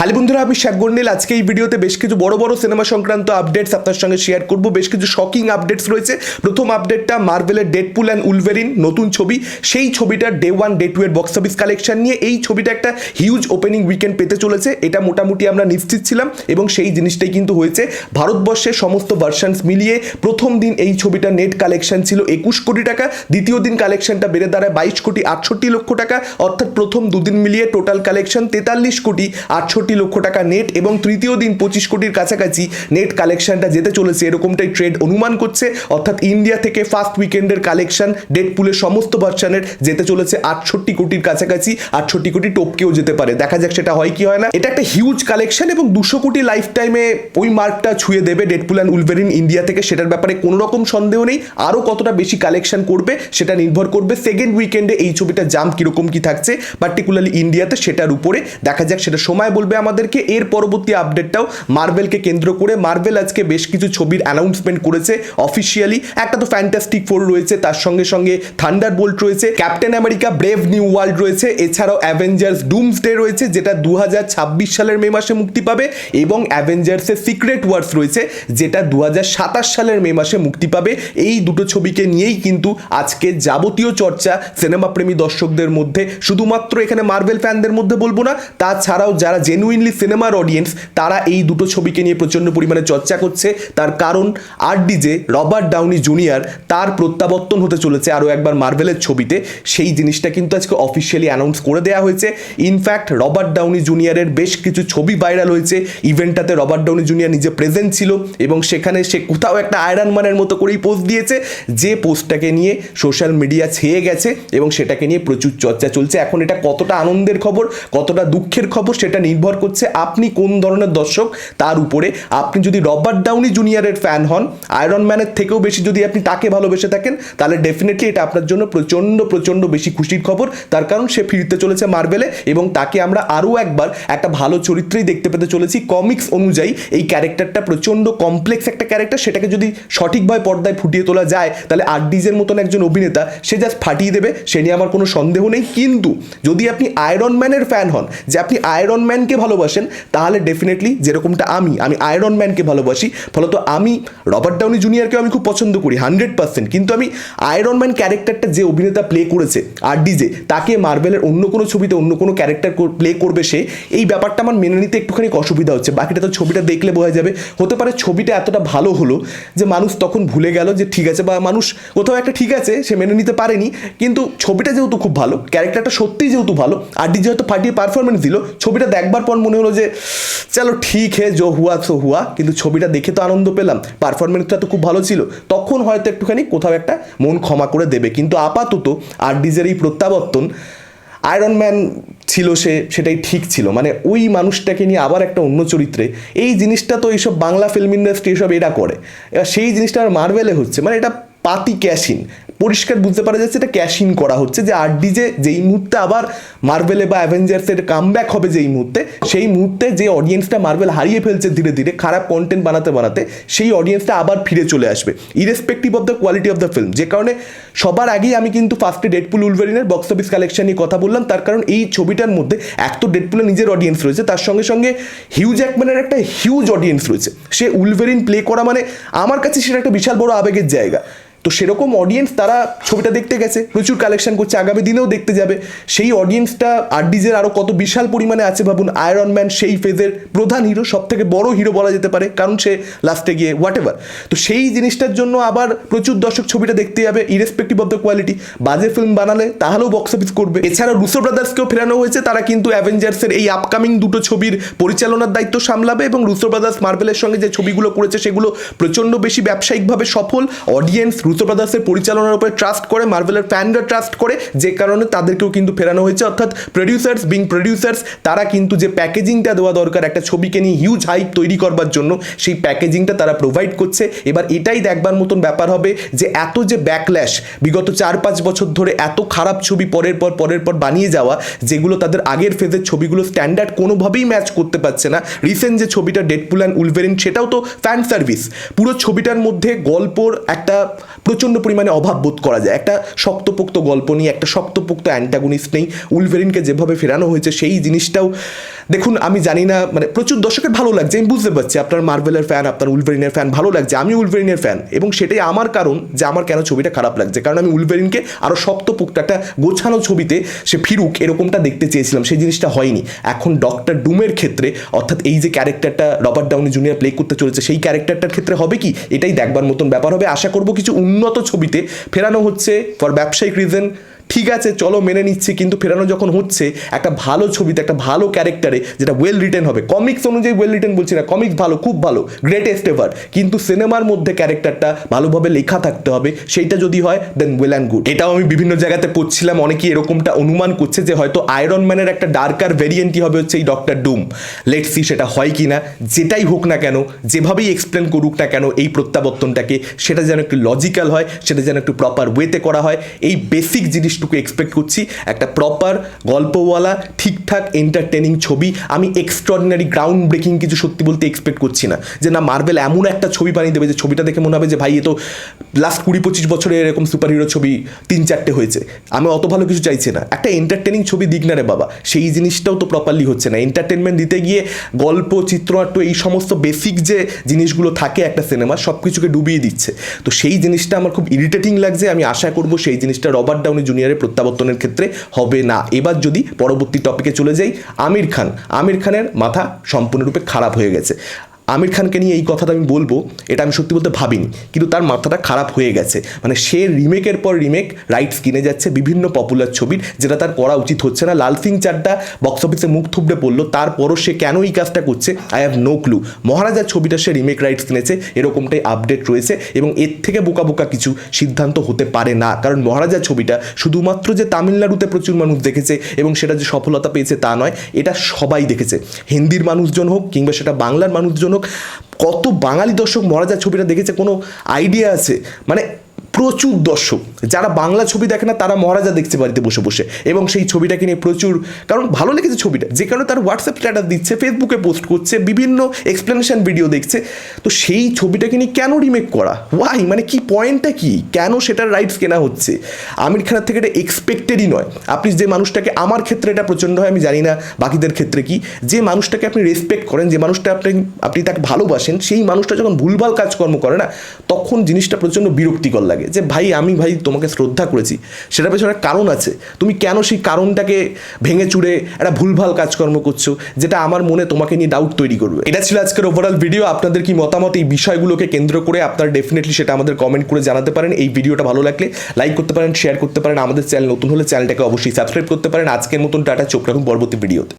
Hello বন্ধুরা, আমি শেখ গন্ডিল আজকে এই ভিডিওতে বেশ কিছু বড় বড় সিনেমা সংক্রান্ত আপডেটস আপনার সঙ্গে শেয়ার করব। বেশ কিছু শকিং আপডেটস রয়েছে। প্রথম আপডেটটা মার্ভেলের ডেডপুল অ্যান্ড উলভেরিন নতুন ছবি। সেই ছবিটার ডে ওয়ান ডে টু এর বক্স অফিস কালেকশন নিয়ে এই ছবিটা একটা হিউজ ওপেনিং উইকেন্ড পেতে চলেছে। এটা মোটামুটি আমরা নিশ্চিত ছিলাম এবং সেই জিনিসটাই কিন্তু হয়েছে। ভারতবর্ষের সমস্ত ভার্সানস মিলিয়ে প্রথম দিন এই ছবিটার নেট কালেকশন ছিল একুশ কোটি টাকা। দ্বিতীয় দিন কালেকশনটা বেড়ে দাঁড়ায় বাইশ কোটি আটষট্টি লক্ষ টাকা। অর্থাৎ প্রথম দুদিন মিলিয়ে টোটাল কালেকশন তেতাল্লিশ কোটি আটষট্টি লক্ষ টাকা নেট এবং তৃতীয় দিন পঁচিশ কোটির কাছাকাছি নেট কালেকশনটা যেতে চলেছে। এরকমটাই ট্রেড অনুমান করছে। অর্থাৎ ইন্ডিয়া থেকে ফার্স্ট উইকেন্ডের কালেকশন ডেটপুলের সমস্ত ভার্সানের যেতে চলেছে আটষট্টি কোটির কাছাকাছি। আটষট্টি কোটি টপকেও যেতে পারে। দেখা যাক সেটা হয় কি হয় না। এটা একটা হিউজ কালেকশন এবং দুশো কোটি লাইফ টাইমে ওই মার্কটা ছুঁয়ে দেবে ডেটপুল অ্যান্ড উলভেরিন ইন্ডিয়া থেকে। সেটার ব্যাপারে কোনো রকম সন্দেহ নেই। আরও কতটা বেশি কালেকশন করবে সেটা নির্ভর করবে। সেকেন্ড উইকেন্ডে এই ছবিটা জাম কীরকম কি থাকছে পার্টিকুলারলি ইন্ডিয়াতে সেটার উপরে। দেখা যাক সেটা সময় বলবে আমাদেরকে এর পরবর্তী আপডেটটাও মার্বেলকে কেন্দ্র করে। মার্বেল আজকে বেশ কিছু ছবির অ্যানাউন্সমেন্ট করেছে অফিসিয়ালি একটা তো ফ্যান্টাস্টিক ফোর রয়েছে, তার সঙ্গে সঙ্গে থান্ডার বোল্ট রয়েছে captain America brave new world রয়েছে, এছাড়াও অ্যাভেঞ্জার্স ডুমস ডে রয়েছে, যেটা দু হাজার ছাব্বিশ সালের মে মাসে মুক্তি পাবে, এবং অ্যাভেঞ্জার্সের সিক্রেট ওয়ার্স রয়েছে, যেটা দু হাজার সাতাশ সালের মে মাসে মুক্তি পাবে। এই দুটো ছবিকে নিয়েই কিন্তু আজকে যাবতীয় চর্চা সিনেমা প্রেমী দর্শকদের মধ্যে। শুধুমাত্র এখানে মার্বেল ফ্যানদের মধ্যে বলব না, তাছাড়াও যারা জেনুইনলি সিনেমার অডিয়েন্স তারা এই দুটো ছবিকে নিয়ে প্রচণ্ড পরিমাণে চর্চা করছে। তার কারণ R DJ Robert Downey Junior, তার প্রত্যাবর্তন হতে চলেছে আরও একবার মার্ভেলের ছবিতে। সেই জিনিসটা কিন্তু আজকে অফিসিয়ালি অ্যানাউন্স করে দেওয়া হয়েছে। ইনফ্যাক্ট রবার্ট ডাউনি জুনিয়রের বেশ কিছু ছবি ভাইরাল হয়েছে। ইভেন্টটাতে রবার্ট ডাউনি জুনিয়র নিজে প্রেজেন্ট ছিল এবং সেখানে সে কোথাও একটা আয়রন ম্যানের মতো করেই পোস্ট দিয়েছে। যে পোস্টটাকে নিয়ে সোশ্যাল মিডিয়া ছেয়ে গেছে এবং সেটাকে নিয়ে প্রচুর চর্চা চলছে। এখন এটা কতটা আনন্দের খবর, কতটা দুঃখের খবর, সেটা নির্ভর করছে, আপনি কোন ধরনের দর্শক? তার উপরে আপনি যদি রবার্ট ডাউনি জুনিয়রের ফ্যান হন, আয়রন ম্যানের থেকেও বেশি যদি আপনি তাকে ভালোবেসে থাকেন, তাহলে ডেফিনেটলি এটা আপনার জন্য প্রচণ্ড প্রচণ্ড বেশি খুশির খবর। তার কারণ সে ফিরতে চলেছে মার্বেলে এবং তাকে আমরা আরও একবার একটা ভালো চরিত্রেই দেখতে পেতে চলেছি। কমিক্স অনুযায়ী এই ক্যারেক্টারটা প্রচণ্ড কমপ্লেক্স একটা ক্যারেক্টার। সেটাকে যদি সঠিকভাবে পর্দায় ফুটিয়ে তোলা যায়, তাহলে আরডিজের মতন একজন অভিনেতা, সে জাস্ট ফাটিয়ে দেবে, সে নিয়ে আমার কোনো সন্দেহ নেই। কিন্তু যদি আপনি আয়রন ম্যানের ফ্যান হন, যে আপনি আয়রন ম্যানকে ভালোবাসেন, তাহলে ডেফিনেটলি যেরকমটা আমি আমি আয়রন ম্যানকে ভালোবাসি, ফলত আমি রবার্ট ডাউনি জুনিয়রকেও আমি খুব পছন্দ করি হান্ড্রেড পার্সেন্ট কিন্তু আমি আয়রন ম্যান ক্যারেক্টারটা যে অভিনেতা প্লে করেছে আর ডিজে তাকে মার্বেলের অন্য কোনো ছবিতে অন্য কোনো ক্যারেক্টার প্লে করবে সে, এই ব্যাপারটা আমার মেনে নিতে একটুখানি অসুবিধা হচ্ছে। বাকিটা তো ছবিটা দেখলে বোঝা যাবে। হতে পারে ছবিটা এতটা ভালো হলো যে মানুষ তখন ভুলে গেল যে ঠিক আছে, বা মানুষ কোথাও একটা ঠিক আছে, সে মেনে নিতে পারেনি। কিন্তু ছবিটা যেহেতু খুব ভালো ক্যারেক্টারটা সত্যিই যেহেতু ভালো আর ডিজে হয়তো ফাটিয়ে পারফরমেন্স দিল, ছবিটা দেখবার পর মনে হলো যে, চলো ঠিক হে জো হুয়া, সো হুয়া। কিন্তু ছবিটা দেখে তো আনন্দ পেলাম। পারফরমেন্সটা তো খুব ভালো ছিল। তখন হয়তো একটুখানি কোথাও একটা মন ক্ষমা করে দেবে। কিন্তু আপাতত আর ডিজের এই প্রত্যাবর্তন আয়রন ম্যান ছিল সে, সেটাই ঠিক ছিল। মানে ওই মানুষটাকে নিয়ে আবার একটা অন্য চরিত্রে। এই জিনিসটা তো এইসব বাংলা ফিল্ম ইন্ডাস্ট্রি এসব এরা করে। এবার সেই জিনিসটা আর মার্বেলে হচ্ছে। মানে এটা পাতি ক্যাশিন পরিষ্কার বুঝতে পারা যাচ্ছে, এটা ক্যাশ ইন করা হচ্ছে যে আর ডিজে যেই মুহূর্তে আবার মার্বেলে বা অ্যাভেঞ্জার্সের কামব্যাক হবে যেই মুহূর্তে, সেই মুহূর্তে যে অডিয়েন্সটা মার্বেল হারিয়ে ফেলছে ধীরে ধীরে, খারাপ কন্টেন্ট বানাতে বানাতে, সেই অডিয়েন্সটা আবার ফিরে চলে আসবে irrespective of the quality of the film যে কারণে সবার আগেই আমি কিন্তু ফার্স্টে ডেডপুল উলভেরিনের বক্স অফিস কালেকশন নিয়ে কথা বললাম, তার কারণ এই ছবিটার মধ্যে এক তো ডেডপুলের নিজের অডিয়েন্স রয়েছে, তার সঙ্গে সঙ্গে হিউজ একম্যানের একটা হিউজ অডিয়েন্স রয়েছে। সে উলভেরিন প্লে করা মানে আমার কাছে সেটা একটা বিশাল বড় আবেগের জায়গা। তো সেরকম অডিয়েন্স তারা ছবিটা দেখতে গেছে, প্রচুর কালেকশন করছে, আগামী দিনেও দেখতে যাবে। সেই অডিয়েন্সটা আরডিজের আরও কত বিশাল পরিমাণে আছে ভাবুন আয়রন ম্যান সেই ফেজের প্রধান হিরো সব থেকে বড় হিরো বলা যেতে পারে, কারণ সে লাস্টে গিয়ে হোয়াট এভার তো সেই জিনিসটার জন্য আবার প্রচুর দর্শক ছবিটা দেখতে যাবে ইরেসপেক্টিভ অফ দ্য কোয়ালিটি বাজে ফিল্ম বানালে তাহলেও বক্স অফিস করবে। এছাড়া রুসো ব্রাদার্সকেও ফেরানো হয়েছে, তারা কিন্তু অ্যাভেঞ্জার্সের এই আপকামিং দুটো ছবির পরিচালনার দায়িত্ব সামলাবে এবং রুসো ব্রাদার্স মার্বেলের সঙ্গে যে ছবিগুলো করেছে, সেগুলো প্রচণ্ড বেশি ব্যবসায়িকভাবে সফল। অডিয়েন্স রুসো ব্রাদার্সের পরিচালনার উপরে ট্রাস্ট করে মার্বেলের ফ্যানরা ট্রাস্ট করে, যে কারণে তাদেরকেও কিন্তু ফেরানো হয়েছে। অর্থাৎ প্রডিউসার্স বিং প্রডিউসার্স তারা কিন্তু যে প্যাকেজিংটা দেওয়া দরকার, একটা ছবিকে নিয়ে হিউজ হাইপ তৈরি করবার জন্য, সেই প্যাকেজিংটা তারা প্রোভাইড করছে। এবার এটাই দেখবার মতন ব্যাপার হবে যে, এত যে ব্যাকল্যাশ বিগত চার পাঁচ বছর ধরে এত খারাপ ছবি পরের পর পরের পর বানিয়ে যাওয়া, যেগুলো তাদের আগের ফেজের ছবিগুলো স্ট্যান্ডার্ড কোনোভাবেই ম্যাচ করতে পারছে না। রিসেন্ট যে ছবিটা ডেডপুল অ্যান্ড উলভেরিন সেটাও তো ফ্যান সার্ভিস পুরো ছবিটার মধ্যে গল্পর একটা প্রচণ্ড পরিমাণে অভাব বোধ করা যায়। একটা শক্তপোক্ত গল্প নিয়ে, একটা শক্তপোক্ত অ্যান্টাগনিস্ট নেই। উলভেরিনকে যেভাবে ফেরানো হয়েছে, সেই জিনিসটাও দেখুন, আমি জানি না মানে প্রচুর দর্শকের ভালো লাগছে, আমি বুঝতে পারছি। আপনার মার্ভেলের ফ্যান আপনার উলভেরিনের ফ্যান ভালো লাগছে আমি উলভেরিনের ফ্যান এবং সেটাই আমার কারণ যে আমার কেন ছবিটা খারাপ লাগছে। কারণ আমি উলভেরিনকে আরও শক্তপোক্ত একটা গোছানো ছবিতে সে ফিরুক এরকমটা দেখতে চেয়েছিলাম, সেই জিনিসটা হয়নি। এখন ডক্টর ডুমের ক্ষেত্রে, অর্থাৎ এই যে ক্যারেক্টারটা রবার্ট ডাউনি জুনিয়র প্লে করতে চলেছে, সেই ক্যারেক্টারটার ক্ষেত্রে হবে কি? এটাই দেখবার মতন ব্যাপার হবে। আশা করব কিছু উন্নত ছবিতে ফেরানো হচ্ছে ফর ব্যবসায়িক রিজন ঠিক আছে, চলো মেনে নিচ্ছি, কিন্তু ফেরানো যখন হচ্ছে, একটা ভালো ছবিতে, একটা ভালো ক্যারেক্টারে, যেটা ওয়েল রিটেন হবে। কমিক্স অনুযায়ী ওয়েল রিটেন বলছি না কমিক্স ভালো, খুব ভালো গ্রেটেস্ট এভার কিন্তু সিনেমার মধ্যে ক্যারেক্টারটা ভালোভাবে লেখা থাকতে হবে, সেইটা যদি হয় দেন ওয়েল অ্যান্ড গুড এটাও আমি বিভিন্ন জায়গাতে পড়ছিলাম অনেকেই এরকমটা অনুমান করছে যে হয়তো আয়রন ম্যানের একটা ডার্কার ভেরিয়েন্টই হবে হচ্ছে এই ডক্টর ডুম লেট সি সেটা হয় কি না যেটাই হোক না কেন, যেভাবেই এক্সপ্লেন করুক না কেন, এই প্রত্যাবর্তনটাকে, সেটা যেন একটু লজিক্যাল হয়, সেটা যেন একটু প্রপার ওয়েতে করা হয়, এই বেসিক জিনিসটুকু এক্সপেক্ট করছি, একটা প্রপার গল্পওয়ালা, ঠিকঠাক এন্টারটেনিং ছবি। আমি এক্সট্রাঅর্ডিনারি গ্রাউন্ড ব্রেকিং কিছু সত্যি বলতে এক্সপেক্ট করছি না। যে না মার্বেল এমন একটা ছবি বানিয়ে দেবে যে ছবিটা দেখে মনে হবে যে ভাই, এ তো লাস্ট কুড়ি পঁচিশ বছরে এরকম সুপার হিরো ছবি তিন চারটে হয়েছে। আমি অত ভালো কিছু চাইছি না। একটা এন্টারটেনিং ছবি দিক না রে বাবা। সেই জিনিসটাও তো প্রপারলি হচ্ছে না। এন্টারটেনমেন্ট দিতে গিয়ে গল্প, চিত্রনাট্য, এই সমস্ত বেসিক যে জিনিসগুলো থাকে একটা সিনেমা সব কিছুকে ডুবিয়ে দিচ্ছে। তো সেই জিনিসটা আমার খুব ইরিটেটিং লাগছে। আমি আশা করব সেই জিনিসটা রবার্ট ডাউনি জুনিয়রের প্রত্যাবর্তনের ক্ষেত্রে হবে না। এবার যদি পরবর্তী টপিকে চলে যাই, আমির খান। আমির খানের মাথা সম্পূর্ণরূপে খারাপ হয়ে গেছে। আমির খানকে নিয়ে এই কথাটা আমি বলব, এটা আমি সত্যি বলতে ভাবিনি। কিন্তু তার মাথাটা খারাপ হয়ে গেছে। মানে সে রিমেকের পর রিমেক রাইটস কিনে যাচ্ছে বিভিন্ন পপুলার ছবির, যেটা তার করা উচিত হচ্ছে না। লাল সিং চাড্ডা বক্স অফিসে মুখ থুবড়ে পড়ল, তারপরও সে কেন এই কাজটা করছে? আই হ্যাভ নো ক্লু মহারাজার ছবিটা সে রিমেক রাইটস কিনেছে, এরকমটাই আপডেট রয়েছে এবং এর থেকে বোকা বোকা কিছু সিদ্ধান্ত হতে পারে না। কারণ মহারাজার ছবিটা শুধুমাত্র যে তামিলনাড়ুতে প্রচুর মানুষ দেখেছে এবং সেটা যে সফলতা পেয়েছে তা নয়, এটা সবাই দেখেছে। হিন্দির মানুষজন হোক কিংবা সেটা বাংলার মানুষজন হোক কত বাঙালি দর্শক মহারাজার ছবিটা দেখেছে কোনো আইডিয়া আছে? মানে প্রচুর দর্শক। যারা বাংলা ছবি দেখে না, তারা মহারাজা দেখছে বাড়িতে বসে বসে। এবং সেই ছবিটাকে নিয়ে প্রচুর, কারণ ভালো লেগেছে ছবিটা। যে কারণে তার হোয়াটসঅ্যাপ স্ট্যাটাস দিচ্ছে ফেসবুকে পোস্ট করছে, বিভিন্ন এক্সপ্লেনেশন ভিডিও দেখছে। তো সেই ছবিটাকে নিয়ে কেন রিমেক করা? ওয়াই মানে কি পয়েন্টটা কি? কেন সেটার রাইটস কেনা হচ্ছে? আমির খানের থেকে এটা এক্সপেক্টেডই নয়। আপনি যে মানুষটাকে, আমার ক্ষেত্রে এটা প্রচণ্ড হয়, আমি জানি না বাকিদের ক্ষেত্রে কি। যে মানুষটাকে আপনি রেসপেক্ট করেন, যে মানুষটা আপনি আপনি তাকে ভালোবাসেন, সেই মানুষটা যখন ভুলভাল কাজকর্ম করে না, তখন জিনিসটা প্রচণ্ড বিরক্তিকর লাগে। যে ভাই, আমি ভাই তোমাকে শ্রদ্ধা করেছি। সেটার পেছনে একটা কারণ আছে। তুমি কেন সেই কারণটাকে ভেঙে চুড়ে একটা ভুলভাল কাজকর্ম করছ, যেটা আমার মনে তোমাকে নিয়ে ডাউট তৈরি করবে? এটা ছিল আজকের ওভারঅল ভিডিও আপনাদের কি মতামত এই বিষয়গুলোকে কেন্দ্র করে আপনারা ডেফিনেটলি সেটা আমাদের কমেন্ট করে জানাতে পারেন। এই ভিডিওটা ভালো লাগলে লাইক করতে পারেন শেয়ার করতে পারেন। আমাদের চ্যানেল নতুন হলে চ্যানেলটাকে অবশ্যই সাবস্ক্রাইব করতে পারেন। আজকের মতন টাটা, চোখ রাখুন পরবর্তী ভিডিওতে